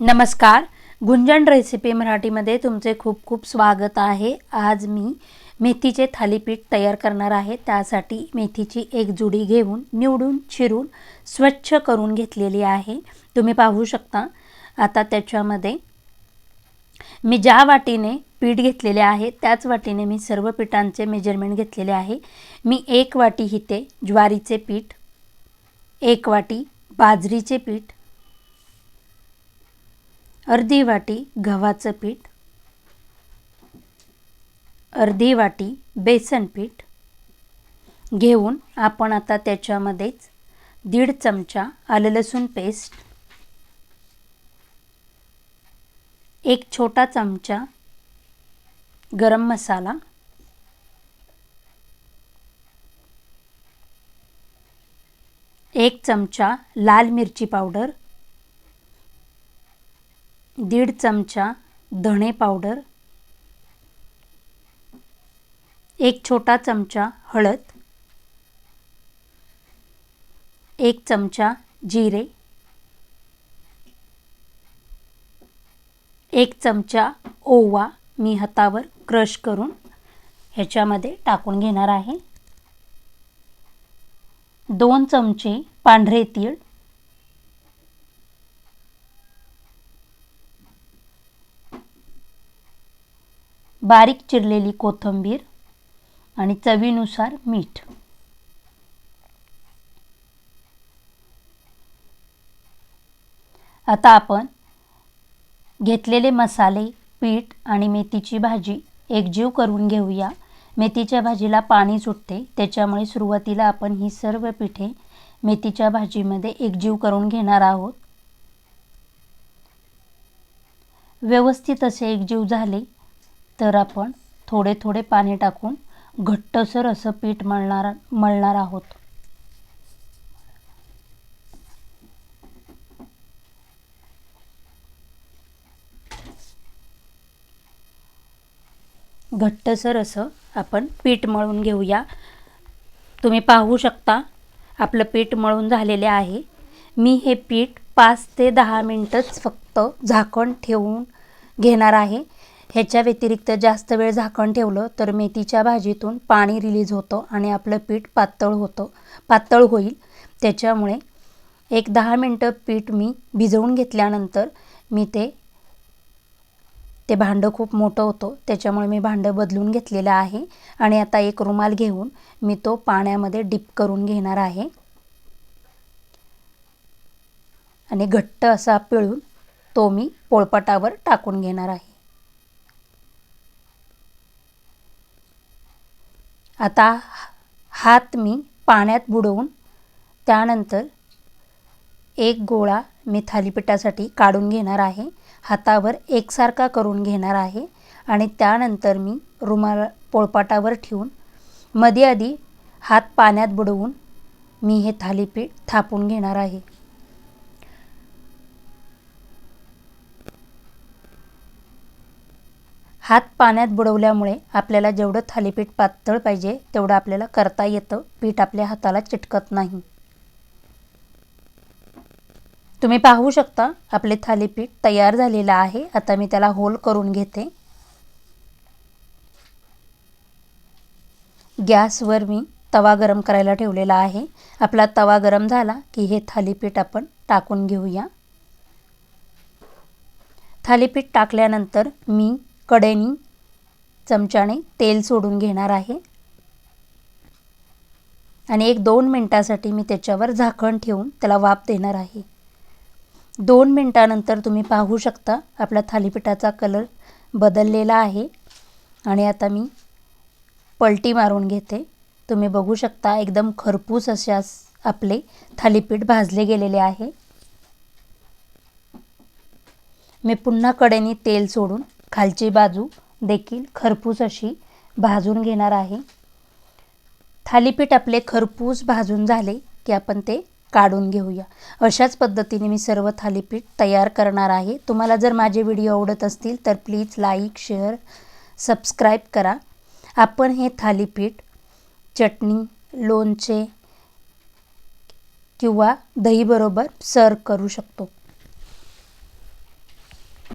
नमस्कार. गुंजन रेसिपी मराठीमध्ये तुमचे खूप खूप स्वागत आहे. आज मी मेथीचे थालीपीठ तयार करणार आहे. त्यासाठी मेथीची एक जुडी घेऊन निवडून चिरून स्वच्छ करून घेतलेली आहे. तुम्ही पाहू शकता. आता त्याच्यामध्ये मी ज्या वाटीने पीठ घेतलेले आहे त्याच वाटीने मी सर्व पिठांचे मेजरमेंट घेतलेले आहे. मी एक वाटी इथे ज्वारीचे पीठ एक वाटी बाजरीचे पीठ अर्धी वाटी गव्हाचं पीठ अर्धी वाटी बेसन पीठ घेऊन आपण आता त्याच्यामध्येच दीड चमचा आलं लसूण पेस्ट एक छोटा चमचा गरम मसाला एक चमचा लाल मिरची पावडर दीड चमचा धणे पावडर एक छोटा चमचा हळद एक चमचा जिरे एक चमचा ओवा मी हातावर क्रश करून ह्याच्यामध्ये टाकून घेणार आहे. दोन चमचे पांढरे तीळ बारीक चिरलेली कोथिंबीर आणि चवीनुसार मीठ. आता आपण घेतलेले मसाले पीठ आणि मेथीची भाजी एकजीव करून घेऊया. मेथीच्या भाजीला पाणी सुटते त्याच्यामुळे सुरुवातीला आपण ही सर्व पिठे मेथीच्या भाजीमध्ये एकजीव करून घेणार आहोत. व्यवस्थित असे एकजीव झाले तर आपण थोडे थोडे पाणी टाकून घट्टसर असं पीठ मळणार मळणार आहोत. घट्टसर असं आपण पीठ मळून घेऊया. तुम्ही पाहू शकता आपलं पीठ मळून झालेले आहे. मी हे पीठ पाच ते दहा मिनटंच फक्त झाकण ठेवून घेणार आहे. ह्याच्या व्यतिरिक्त जास्त वेळ झाकण ठेवलं तर मेथीच्या भाजीतून पाणी रिलीज होतं आणि आपलं पीठ पातळ होतं पातळ होईल. त्याच्यामुळे एक दहा मिनटं पीठ मी भिजवून घेतल्यानंतर मी ते ते भांडं खूप मोठं होतं. त्याच्यामुळे मी भांडं बदलून घेतलेलं आहे आणि आता एक रुमाल घेऊन मी तो पाण्यामध्ये डिप करून घेणार आहे. आणि घट्ट असा पिळून तो मी पोळपाटावर टाकून घेणार आहे. आता हात मी पाण्यात बुडवून त्यानंतर एक गोळा मी थालीपीठासाठी काढून घेणार आहे. हातावर एकसारखा करून घेणार आहे आणि त्यानंतर मी रुमाल पोळपाटावर ठेवून मध्ये आधी हात पाण्यात बुडवून मी हे थालीपीठ थापून घेणार आहे. हात पाण्यात बुडवल्यामुळे आपल्याला जेवढं थालीपीठ पातळ पाहिजे तेवढं आपल्याला करता येतं. पीठ आपल्या हाताला चिटकत नाही. तुम्ही पाहू शकता आपले थालीपीठ तयार झालेलं आहे. आता मी त्याला होल करून घेते. गॅसवर मी तवा गरम करायला ठेवलेला आहे. आपला तवा गरम झाला की हे थालीपीठ आपण टाकून घेऊया. थालीपीठ टाकल्यानंतर मी कडेनी चमच्याने तेल सोडून घेणार आहे. आणि एक दोन मिनटासाठी मी त्याच्यावर झाकण ठेवून त्याला वाफ देणार आहे. दोन मिनटानंतर तुम्ही पाहू शकता आपला थालीपीठाचा कलर बदललेला आहे. आणि आता मी पलटी मारून घेते. तुम्ही बघू शकता एकदम खरपूस असे आपले थालीपीठ भाजले गेलेले आहे. मी पुन्हा कडेने तेल सोडून खालची बाजू देखील खरपूस अशी भाजून घेणार आहे. थालीपीठ आपले खरपूस भाजून झाले की आपण ते काढून घेऊया. अशाच पद्धतीने मी सर्व थालीपीठ तयार करणार आहे. तुम्हाला जर माझे व्हिडिओ आवडत असतील तर प्लीज लाईक शेअर सबस्क्राईब करा. आपण हे थालीपीठ चटणी लोणचे किंवा दहीबरोबर सर्व करू शकतो.